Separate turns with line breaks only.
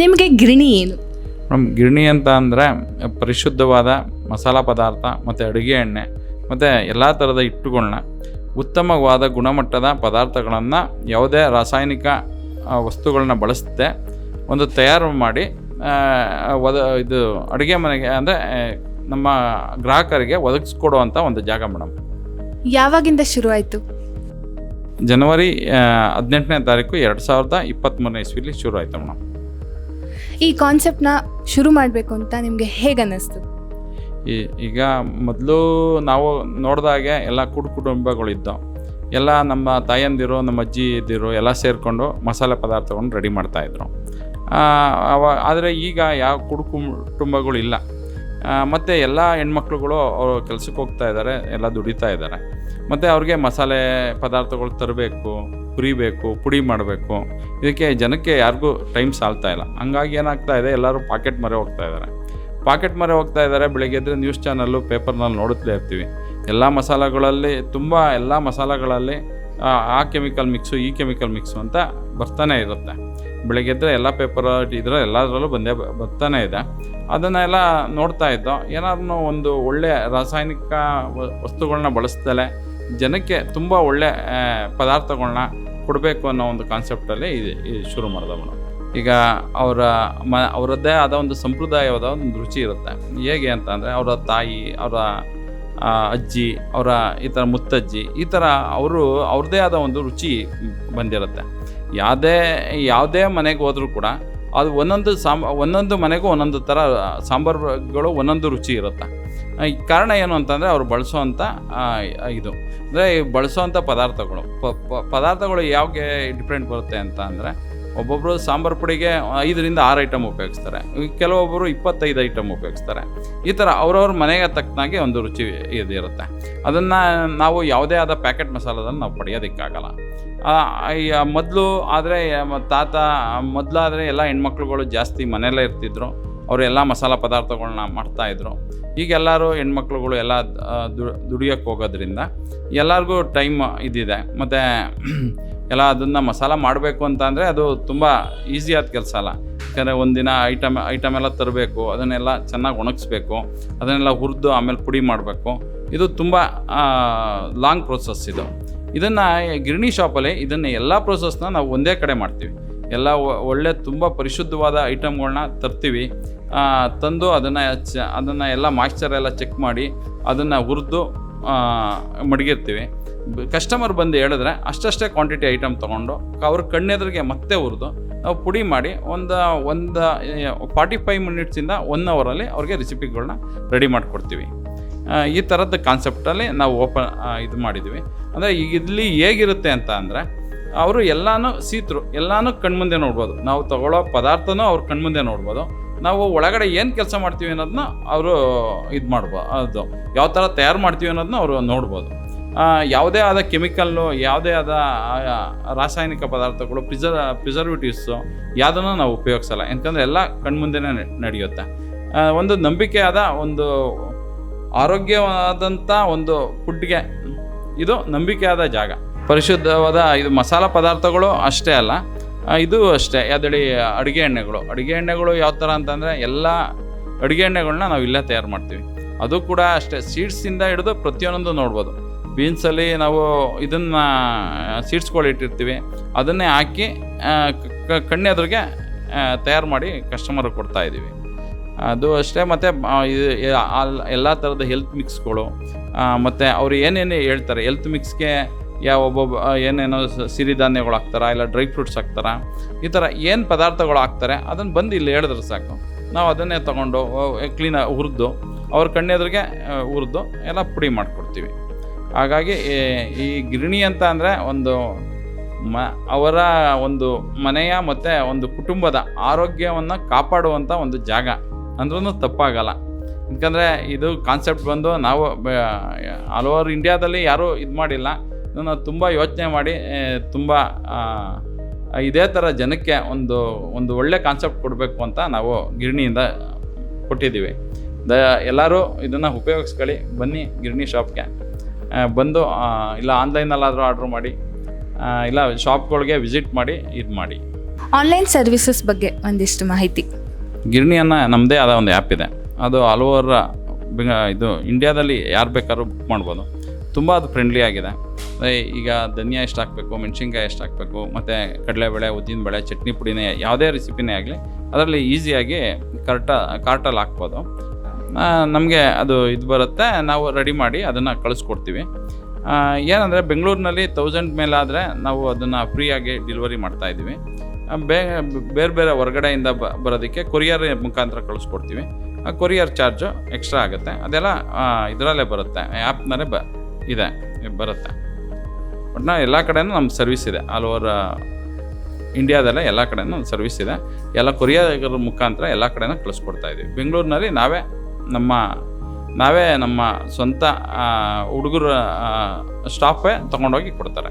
ನಿಮಗೆ ಗಿರಣಿ ಏನು?
ಮೇಡಮ್ ಗಿರಣಿ ಅಂತ ಅಂದರೆ ಪರಿಶುದ್ಧವಾದ ಮಸಾಲ ಪದಾರ್ಥ ಮತ್ತು ಅಡುಗೆ ಎಣ್ಣೆ ಮತ್ತು ಎಲ್ಲ ಥರದ ಹಿಟ್ಟುಗಳನ್ನ ಉತ್ತಮವಾದ ಗುಣಮಟ್ಟದ ಪದಾರ್ಥಗಳನ್ನು ಯಾವುದೇ ರಾಸಾಯನಿಕ ವಸ್ತುಗಳನ್ನ ಬಳಸದೆ ಒಂದು ತಯಾರು ಮಾಡಿ ಒದ ಇದು ಅಡುಗೆ ಮನೆಗೆ ಅಂದರೆ ನಮ್ಮ ಗ್ರಾಹಕರಿಗೆ ಒದಗಿಸ್ಕೊಡುವಂಥ ಒಂದು ಜಾಗ ಮೇಡಮ್.
ಯಾವಾಗಿಂದ ಶುರು ಆಯಿತು?
ಜನವರಿ ಹದಿನೆಂಟನೇ ತಾರೀಕು ಎರಡು ಸಾವಿರದ ಇಪ್ಪತ್ತ್ಮೂರನೇ ಇಸ್ವಿಲಿ ಶುರು ಆಯಿತು ಮೇಡಮ್.
ಈ ಕಾನ್ಸೆಪ್ಟ್ನ ಶುರು ಮಾಡಬೇಕು ಅಂತ ನಿಮಗೆ ಹೇಗೆ ಅನ್ನಿಸ್ತು?
ಈ, ಈಗ ಮೊದಲು ನಾವು ನೋಡಿದಾಗೆ ಎಲ್ಲ ಕುಡು ಕುಟುಂಬಗಳಿದ್ದವು ಎಲ್ಲ ನಮ್ಮ ತಾಯಂದಿರು, ನಮ್ಮ ಅಜ್ಜಿ ಇದ್ದಿರು ಎಲ್ಲ ಸೇರಿಕೊಂಡು ಮಸಾಲೆ ಪದಾರ್ಥಗಳನ್ನು ರೆಡಿ ಮಾಡ್ತಾಯಿದ್ರು ಅವ, ಆದರೆ ಈಗ ಯಾವ ಕುಡು ಕುಟುಂಬಗಳಿಲ್ಲ ಮತ್ತು ಎಲ್ಲ ಹೆಣ್ಮಕ್ಳುಗಳು ಅವರು ಕೆಲಸಕ್ಕೆ ಹೋಗ್ತಾ ಇದ್ದಾರೆ ಎಲ್ಲ ದುಡಿತಾ ಇದ್ದಾರೆ ಮತ್ತು ಅವ್ರಿಗೆ ಮಸಾಲೆ ಪದಾರ್ಥಗಳು ತರಬೇಕು, ಹುರಿಬೇಕು, ಪುಡಿ ಮಾಡಬೇಕು. ಇದಕ್ಕೆ ಜನಕ್ಕೆ ಯಾರಿಗೂ ಟೈಮ್ ಸಾಲ್ತಾ ಇಲ್ಲ. ಹಂಗಾಗಿ ಏನಾಗ್ತಾ ಇದೆ, ಎಲ್ಲರೂ ಪಾಕೆಟ್ ಮರೆ ಹೋಗ್ತಾ ಇದ್ದಾರೆ ಪಾಕೆಟ್ ಮರೆ ಹೋಗ್ತಾ ಇದ್ದಾರೆ ಬೆಳಗ್ಗೆ ಎದ್ರೆ ನ್ಯೂಸ್ ಚಾನಲ್ಲು ಪೇಪರ್ನಲ್ಲಿ ನೋಡುತ್ತಲೇ ಇರ್ತೀವಿ. ಎಲ್ಲ ಮಸಾಲೆಗಳಲ್ಲಿ, ತುಂಬ ಎಲ್ಲ ಮಸಾಲೆಗಳಲ್ಲಿ ಆ, ಕೆಮಿಕಲ್ ಮಿಕ್ಸು ಈ ಕೆಮಿಕಲ್ ಮಿಕ್ಸು ಅಂತ ಬರ್ತಾನೆ ಇರುತ್ತೆ. ಬೆಳಗ್ಗೆ ಎದ್ದರೆ ಎಲ್ಲ ಪೇಪರ್ ಇದ್ರೆ ಎಲ್ಲದರಲ್ಲೂ ಬಂದೇ ಬರ್ತಾನೆ ಇದೆ. ಅದನ್ನೆಲ್ಲ ನೋಡ್ತಾ ಇದ್ದೋ ಏನಾದ್ರೂ ಒಂದು ಒಳ್ಳೆ ರಾಸಾಯನಿಕ ವಸ್ತುಗಳನ್ನ ಬಳಸ್ದಲೆ ಜನಕ್ಕೆ ತುಂಬ ಒಳ್ಳೆ ಪದಾರ್ಥಗಳನ್ನ ಕೊಡಬೇಕು ಅನ್ನೋ ಒಂದು ಕಾನ್ಸೆಪ್ಟಲ್ಲಿ ಇದು ಶುರು ಮಾಡಿದೆ ಮೇಡಮ್ ಈಗ ಅವರ ಮ ಅವರದ್ದೇ ಆದ ಒಂದು ಸಂಪ್ರದಾಯವಾದ ಒಂದು ರುಚಿ ಇರುತ್ತೆ. ಹೇಗೆ ಅಂತ ಅಂದರೆ ಅವರ ತಾಯಿ ಅವರ ಅಜ್ಜಿ, ಅವರ ಈ ಥರ ಮುತ್ತಜ್ಜಿ, ಈ ಥರ ಅವರು, ಅವ್ರದ್ದೇ ಆದ ಒಂದು ರುಚಿ ಬಂದಿರುತ್ತೆ. ಯಾವುದೇ ಯಾವುದೇ ಮನೆಗೆ ಹೋದರೂ ಕೂಡ ಅದು ಒಂದೊಂದು ಸಾಂಬ ಒಂದೊಂದು ಮನೆಗೂ ಒಂದೊಂದು ಥರ ಸಾಂಬಾರುಗಳು ಒಂದೊಂದು ರುಚಿ ಇರುತ್ತೆ. ಕಾರಣ ಏನು ಅಂತಂದರೆ ಅವರು ಬಳಸೋವಂಥ ಇದು. ಅಂದರೆ ಬಳಸೋವಂಥ ಪದಾರ್ಥಗಳು. ಪದಾರ್ಥಗಳು ಯಾವಾಗೆ ಡಿಫ್ರೆಂಟ್ ಬರುತ್ತೆ ಅಂತ ಅಂದರೆ ಒಬ್ಬೊಬ್ಬರು ಸಾಂಬಾರು ಪುಡಿಗೆ ಐದರಿಂದ ಆರು ಐಟಮ್ ಉಪಯೋಗಿಸ್ತಾರೆ. ಕೆಲವೊಬ್ಬರು ಇಪ್ಪತ್ತೈದು ಐಟಮ್ ಉಪಯೋಗಿಸ್ತಾರೆ. ಈ ಥರ ಅವ್ರವ್ರ ಮನೆಗೆ ತಕ್ಕನಾಗಿ ಒಂದು ರುಚಿ ಇದಿರುತ್ತೆ. ಅದನ್ನು ನಾವು ಯಾವುದೇ ಆದ ಪ್ಯಾಕೆಟ್ ಮಸಾಲದನ್ನು ನಾವು ಪಡೆಯೋದಕ್ಕಾಗಲ್ಲ. ಮೊದಲು ಆದರೆ ತಾತ ಮೊದಲಾದರೆ ಎಲ್ಲ ಹೆಣ್ಮಕ್ಳುಗಳು ಜಾಸ್ತಿ ಮನೆಯಲ್ಲೇ ಇರ್ತಿದ್ರು. ಅವರು ಎಲ್ಲ ಮಸಾಲ ಪದಾರ್ಥಗಳನ್ನ ಮಾಡ್ತಾಯಿದ್ರು ಈಗೆಲ್ಲರೂ ಹೆಣ್ಮಕ್ಳುಗಳು ಎಲ್ಲ ದುಡಿಯೋಕ್ಕೆ ಹೋಗೋದ್ರಿಂದ ಎಲ್ಲರಿಗೂ ಟೈಮ್ ಇದಿದೆ. ಮತ್ತು ಎಲ್ಲ ಅದನ್ನು ಮಸಾಲ ಮಾಡಬೇಕು ಅಂತ ಅಂದರೆ ಅದು ತುಂಬ ಈಸಿಯಾದ ಕೆಲಸ ಅಲ್ಲ. ಯಾಕಂದರೆ ಒಂದಿನ ಐಟಮ್ ಐಟಮ್ ಎಲ್ಲ ತರಬೇಕು, ಅದನ್ನೆಲ್ಲ ಚೆನ್ನಾಗಿ ಒಣಗಿಸ್ಬೇಕು, ಅದನ್ನೆಲ್ಲ ಹುರಿದು ಆಮೇಲೆ ಪುಡಿ ಮಾಡಬೇಕು. ಇದು ತುಂಬ ಲಾಂಗ್ ಪ್ರೋಸೆಸ್ ಇದು. ಇದನ್ನು ಗಿರಣಿ ಶಾಪಲ್ಲಿ ಇದನ್ನು ಎಲ್ಲ ಪ್ರೊಸೆಸ್ನ ನಾವು ಒಂದೇ ಕಡೆ ಮಾಡ್ತೀವಿ. ಎಲ್ಲ ಒಳ್ಳೆ ತುಂಬ ಪರಿಶುದ್ಧವಾದ ಐಟಮ್ಗಳನ್ನ ತರ್ತೀವಿ. ತಂದು ಅದನ್ನು ಚ, ಅದನ್ನು ಎಲ್ಲ ಮಾಯ್ಶ್ಚರ್ ಎಲ್ಲ ಚೆಕ್ ಮಾಡಿ ಅದನ್ನು ಹುರಿದು ಮಡಗಿರ್ತೀವಿ. ಕಸ್ಟಮರ್ ಬಂದು ಹೇಳಿದ್ರೆ ಅಷ್ಟಷ್ಟೇ ಕ್ವಾಂಟಿಟಿ ಐಟಮ್ ತೊಗೊಂಡು ಅವ್ರ ಕಣ್ಣೆದ್ರಿಗೆ ಮತ್ತೆ ಹುರಿದು ನಾವು ಪುಡಿ ಮಾಡಿ ಒಂದು ಒಂದು ಫಾರ್ಟಿ ಫೈವ್ ಮಿನಿಟ್ಸಿಂದ ಒನ್ ಅವರಲ್ಲಿ ಅವ್ರಿಗೆ ರೆಸಿಪಿಗಳನ್ನ ರೆಡಿ ಮಾಡಿಕೊಡ್ತೀವಿ. ಈ ಥರದ ಕಾನ್ಸೆಪ್ಟಲ್ಲಿ ನಾವು ಓಪನ್ ಇದು ಮಾಡಿದ್ವಿ. ಅಂದರೆ ಇಲ್ಲಿ ಹೇಗಿರುತ್ತೆ ಅಂತ ಅಂದರೆ ಅವರು ಎಲ್ಲನೂ ಸೀತ್ರು, ಎಲ್ಲನೂ ಕಣ್ಮುಂದೆ ನೋಡ್ಬೋದು. ನಾವು ತಗೊಳ್ಳೋ ಪದಾರ್ಥನೂ ಅವ್ರ ಕಣ್ಮುಂದೆ ನೋಡ್ಬೋದು. ನಾವು ಒಳಗಡೆ ಏನು ಕೆಲಸ ಮಾಡ್ತೀವಿ ಅನ್ನೋದನ್ನ ಅವರು ಇದು ಮಾಡ್ಬೋದು ಅದು ಯಾವ ಥರ ತಯಾರು ಮಾಡ್ತೀವಿ ಅನ್ನೋದನ್ನ ಅವರು ನೋಡ್ಬೋದು. ಯಾವುದೇ ಆದ ಕೆಮಿಕಲ್ಲು, ಯಾವುದೇ ಆದ ರಾಸಾಯನಿಕ ಪದಾರ್ಥಗಳು, ಪ್ರಿಸರ್, ಪ್ರಿಸರ್ವೇಟಿವ್ಸು, ಯಾವುದನ್ನು ನಾವು ಉಪಯೋಗಿಸಲ್ಲ. ಯಾಕಂದರೆ ಎಲ್ಲ ಕಣ್ಮುಂದೆನೇ ನೆ- ನಡೆಯುತ್ತೆ. ಒಂದು ನಂಬಿಕೆಯಾದ ಒಂದು ಆರೋಗ್ಯವಾದಂಥ ಒಂದು ಫುಡ್ಗೆ ಇದು ನಂಬಿಕೆಯಾದ ಜಾಗ. ಪರಿಶುದ್ಧವಾದ ಇದು ಮಸಾಲ ಪದಾರ್ಥಗಳು ಅಷ್ಟೇ ಅಲ್ಲ ಇದು ಅಷ್ಟೇ. ಯಾವ್ದಳಿ ಅಡುಗೆ ಎಣ್ಣೆಗಳು. ಅಡುಗೆ ಎಣ್ಣೆಗಳು ಯಾವ ಥರ ಅಂತಂದರೆ ಎಲ್ಲ ಅಡುಗೆ ಎಣ್ಣೆಗಳನ್ನ ನಾವು ಇಲ್ಲೇ ತಯಾರು ಮಾಡ್ತೀವಿ. ಅದು ಕೂಡ ಅಷ್ಟೇ. ಸೀಡ್ಸಿಂದ ಹಿಡಿದು ಪ್ರತಿಯೊಂದು ನೋಡ್ಬೋದು. ಬೀನ್ಸಲ್ಲಿ ನಾವು ಇದನ್ನು ಸೀಡ್ಸ್ಗಳು ಇಟ್ಟಿರ್ತೀವಿ. ಅದನ್ನೇ ಹಾಕಿ ಕಣ್ಣೆ ಅದ್ರಿಗೆ ತಯಾರು ಮಾಡಿ ಕಸ್ಟಮರ್ಗೆ ಕೊಡ್ತಾ ಇದ್ದೀವಿ. ಅದು ಅಷ್ಟೇ, ಮತ್ತು ಎಲ್ಲ ಥರದ ಹೆಲ್ತ್ ಮಿಕ್ಸ್ಗಳು ಮತ್ತು ಅವ್ರು ಏನೇನು ಹೇಳ್ತಾರೆ ಹೆಲ್ತ್ ಮಿಕ್ಸ್ಗೆ ಯಾವ ಒಬ್ಬೊಬ್ಬ ಏನೇನೋ ಸಿರಿಧಾನ್ಯಗಳು ಹಾಕ್ತಾರಾ, ಇಲ್ಲ ಡ್ರೈ ಫ್ರೂಟ್ಸ್ ಹಾಕ್ತಾರಾ, ಈ ಥರ ಏನು ಪದಾರ್ಥಗಳು ಹಾಕ್ತಾರೆ ಅದನ್ನು ಬಂದು ಇಲ್ಲಿ ಹೇಳಿದ್ರೆ ಸಾಕು. ನಾವು ಅದನ್ನೇ ತೊಗೊಂಡು ಕ್ಲೀನಾಗಿ ಹುರಿದು, ಅವ್ರ ಕಣ್ಣೆದ್ರಿಗೆ ಹುರಿದು, ಎಲ್ಲ ಪುಡಿ ಮಾಡಿಕೊಡ್ತೀವಿ. ಹಾಗಾಗಿ ಈ- ಗೃಹಿಣಿ ಗಿರಣಿ ಅಂತ ಅಂದರೆ ಒಂದು ಮ, ಅವರ ಒಂದು ಮನೆಯ ಮತ್ತು ಒಂದು ಕುಟುಂಬದ ಆರೋಗ್ಯವನ್ನು ಕಾಪಾಡುವಂಥ ಒಂದು ಜಾಗ. ಅಂದ್ರೂ ತಪ್ಪಾಗಲ್ಲ. ಯಾಕಂದರೆ ಇದು ಕಾನ್ಸೆಪ್ಟ್ ಬಂದು ನಾವು ಆಲ್ ಇಂಡಿಯಾದಲ್ಲಿ ಯಾರೂ ಇದು ಮಾಡಿಲ್ಲ. ಇದನ್ನು ತುಂಬ ಯೋಚನೆ ಮಾಡಿ ತುಂಬ ಇದೇ ಥರ ಜನಕ್ಕೆ ಒಂದು ಒಂದು ಒಳ್ಳೆ ಕಾನ್ಸೆಪ್ಟ್ ಕೊಡಬೇಕು ಅಂತ ನಾವು ಗಿರಣಿಯಿಂದ ಕೊಟ್ಟಿದ್ದೀವಿ. ದ, ಎಲ್ಲರೂ ಇದನ್ನು ಉಪಯೋಗಿಸ್ಕೊಳ್ಳಿ. ಬನ್ನಿ ಗಿರಣಿ ಶಾಪ್ಗೆ ಬಂದು ಇಲ್ಲ ಆನ್ಲೈನಲ್ಲಾದರೂ ಆರ್ಡ್ರ್ ಮಾಡಿ ಇಲ್ಲ ಶಾಪ್ಗಳಿಗೆ ವಿಸಿಟ್ ಮಾಡಿ ಇದು ಮಾಡಿ.
ಆನ್ಲೈನ್ ಸರ್ವಿಸಸ್ ಬಗ್ಗೆ ಒಂದಿಷ್ಟು ಮಾಹಿತಿ.
ಗಿರಣಿಯನ್ನು ನಮ್ಮದೇ ಆದ ಒಂದು ಆ್ಯಪ್ ಇದೆ. ಅದು ಆಲ್ ಓವರ್ ಇದು ಇಂಡಿಯಾದಲ್ಲಿ ಯಾರು ಬೇಕಾದ್ರೂ ಬುಕ್ ಮಾಡ್ಬೋದು. ತುಂಬ ಅದು ಫ್ರೆಂಡ್ಲಿ ಆಗಿದೆ. ಈಗ ಧನಿಯಾ ಎಷ್ಟು ಹಾಕಬೇಕು ಮೆಣಸಿನ್ಕಾಯಿ ಎಷ್ಟು ಹಾಕಬೇಕು ಮತ್ತು ಕಡಲೆಬೇಳೆ ಉದ್ದಿನಬೇಳೆ ಚಟ್ನಿ ಪುಡಿನೇ ಯಾವುದೇ ರೆಸಿಪಿನೇ ಆಗಲಿ ಅದರಲ್ಲಿ ಈಸಿಯಾಗಿ ಕರೆಕ್ಟ ಕಾರ್ಟಲ್ಲಿ ಹಾಕ್ಬೋದು. ನಮಗೆ ಅದು ಇದು ಬರುತ್ತೆ. ನಾವು ರೆಡಿ ಮಾಡಿ ಅದನ್ನು ಕಳಿಸ್ಕೊಡ್ತೀವಿ. ಏನಂದರೆ ಬೆಂಗಳೂರಿನಲ್ಲಿ ತೌಸಂಡ್ ಮೇಲಾದರೆ ನಾವು ಅದನ್ನು ಫ್ರೀಯಾಗಿ ಡಿಲಿವರಿ ಮಾಡ್ತಾಯಿದ್ದೀವಿ ಬೇ, ಬೇರೆ ಬೇರೆ ಹೊರಗಡೆಯಿಂದ ಬ, ಬರೋದಕ್ಕೆ ಕೊರಿಯರ್ ಮುಖಾಂತರ ಕಳಿಸ್ಕೊಡ್ತೀವಿ. ಆ ಕೊರಿಯರ್ ಚಾರ್ಜು ಎಕ್ಸ್ಟ್ರಾ ಆಗುತ್ತೆ. ಅದೆಲ್ಲ ಇದರಲ್ಲೇ ಬರುತ್ತೆ. ಆ್ಯಪ್ನಲ್ಲೇ ಬ, ಇದೆ, ಬರುತ್ತೆ. ಒಟ್ಟಿನ ಎಲ್ಲ ಕಡೆಯೂ ನಮ್ಮ ಸರ್ವಿಸ್ ಇದೆ. ಆಲ್ ಓವರ್ ಇಂಡಿಯಾದಲ್ಲೇ ಎಲ್ಲ ಕಡೆನೂ ಸರ್ವಿಸ್ ಇದೆ. ಎಲ್ಲ ಕೊರಿಯರ್ ಮುಖಾಂತರ ಎಲ್ಲ ಕಡೆನೂ ಕಳಿಸ್ಕೊಡ್ತಾ ಇದ್ದೀವಿ ಬೆಂಗಳೂರಿನಲ್ಲಿ ನಾವೇ ನಮ್ಮ ನಾವೇ ನಮ್ಮ ಸ್ವಂತ ಹುಡುಗರ ಸ್ಟಾಫೇ ತೊಗೊಂಡೋಗಿ ಕೊಡ್ತಾರೆ.